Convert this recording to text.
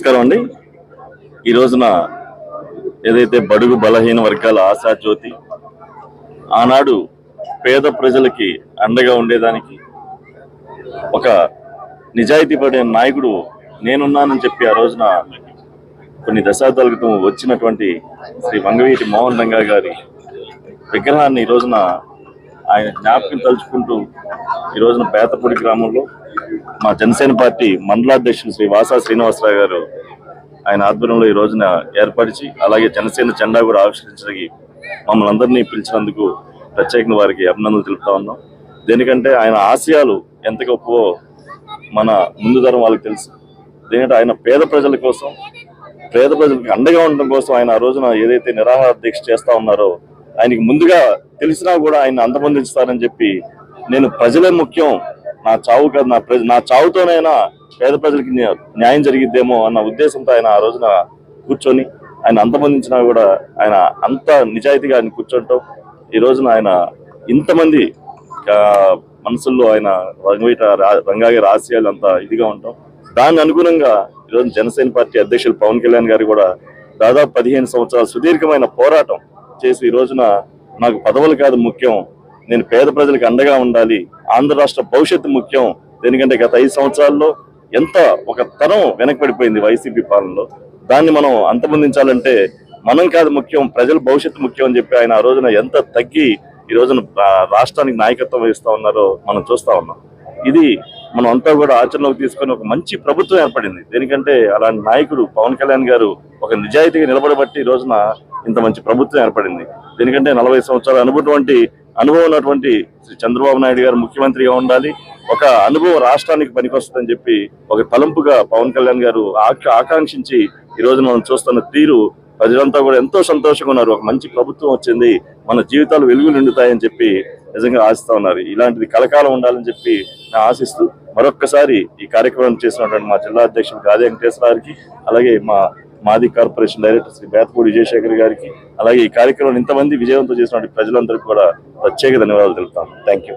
నమస్కారం అండి. ఈ రోజున ఏదైతే బడుగు బలహీన వర్గాల ఆశా జ్యోతి ఆనాడు పేద ప్రజలకి అండగా ఉండేదానికి ఒక నిజాయితీ పడిన నాయకుడు నేనున్నానని చెప్పి ఆ రోజున కొన్ని దశాబ్దాల క్రితం వచ్చినటువంటి శ్రీ వంగవీటి మోహన్ రంగా గారి విగ్రహాన్ని ఈ రోజున ఆయన జ్ఞాపకం తలుచుకుంటూ ఈ రోజున పేతపూడి గ్రామంలో మా జనసేన పార్టీ మండలాధ్యక్షులు శ్రీ వాసా శ్రీనివాసరావు గారు ఆయన ఆధ్వర్యంలో ఈ రోజున ఏర్పరిచి అలాగే జనసేన జెండా కూడా ఆవిష్కరించడానికి మమ్మల్ని అందరినీ పిలిచినందుకు ప్రత్యేకంగా వారికి అభినందనలు తెలుపుతా ఉన్నాం. దేనికంటే ఆయన ఆశయాలు ఎంత గొప్పవో మన ముందు తరం వాళ్ళకి తెలుసు. దేనికంటే ఆయన పేద ప్రజల కోసం పేద ప్రజలకు అండగా ఉండడం కోసం ఆయన ఆ రోజున ఏదైతే నిరాహార దీక్ష చేస్తా ఉన్నారో ఆయనకి ముందుగా తెలిసినా కూడా ఆయన అంతమందిస్తారని చెప్పి నేను ప్రజలే ముఖ్యం. నా చావు కాదు నా ప్రజ నా చావుతోనైనా పేద ప్రజలకి న్యాయం జరిగిద్దేమో అన్న ఉద్దేశంతో ఆయన ఆ రోజున కూర్చొని ఆయన అంతమందించినా కూడా ఆయన అంత నిజాయితీగా ఆయన కూర్చోటం. ఈ రోజున ఆయన ఇంతమంది మనసుల్లో ఆయన రంగవేట రా- రంగా అంత ఇదిగా ఉంటాం. దాని అనుగుణంగా ఈరోజు జనసేన పార్టీ అధ్యక్షులు పవన్ కళ్యాణ్ గారు కూడా దాదాపు పదిహేను సంవత్సరాల సుదీర్ఘమైన పోరాటం చేసి ఈ రోజున నాకు పదవులు కాదు ముఖ్యం. నేను పేద ప్రజలకు అండగా ఉండాలి. ఆంధ్ర రాష్ట్ర భవిష్యత్తు ముఖ్యం. ఎందుకంటే గత ఐదు సంవత్సరాల్లో ఎంత ఒక తరం వెనకబడిపోయింది వైసీపీ పాలనలో. దాన్ని మనం అంతమొందించాలంటే మనం కాదు ముఖ్యం ప్రజల భవిష్యత్తు ముఖ్యం అని చెప్పి ఆయన ఆ రోజున ఎంత తగ్గి ఈ రోజున రాష్ట్రానికి నాయకత్వం వహిస్తూ ఉన్నారో మనం చూస్తా ఉన్నాం. ఇది మనం అంతా కూడా ఆచరణలోకి తీసుకొని ఒక మంచి ప్రభుత్వం ఏర్పడింది. దేనికంటే అలాంటి నాయకుడు పవన్ కళ్యాణ్ గారు ఒక నిజాయితీగా నిలబడబట్టి ఈ రోజున ఇంత మంచి ప్రభుత్వం ఏర్పడింది. దీనికంటే నలభై సంవత్సరాలు అనుభవటువంటి అనుభవం ఉన్నటువంటి శ్రీ చంద్రబాబు నాయుడు గారు ముఖ్యమంత్రిగా ఉండాలి. ఒక అనుభవం రాష్ట్రానికి పనికొస్తుందని చెప్పి ఒక తలంపుగా పవన్ కళ్యాణ్ గారు ఆకాంక్షించి ఈ రోజు మనం చూస్తున్న తీరు ప్రజలంతా కూడా ఎంతో సంతోషంగా ఉన్నారు. ఒక మంచి ప్రభుత్వం వచ్చింది. మన జీవితాలు వెలుగులు నిండుతాయని చెప్పి నిజంగా ఆశిస్తా ఉన్నారు. ఇలాంటిది కలకాలం ఉండాలని చెప్పి నేను ఆశిస్తూ మరొక్కసారి ఈ కార్యక్రమం చేసినటువంటి మా జిల్లా అధ్యక్షులు గాదే వెంకటేశ్వర గారికి అలాగే మా మాది కార్పొరేషన్ డైరెక్టర్ శ్రీ బేతపూడి విజయశేఖర్ గారికి అలాగే ఈ కార్యక్రమం ఇంతమంది విజయవంతం చేసినటువంటి ప్రజలందరికీ కూడా ప్రత్యేక ధన్యవాదాలు తెలుపుతాను. Thank you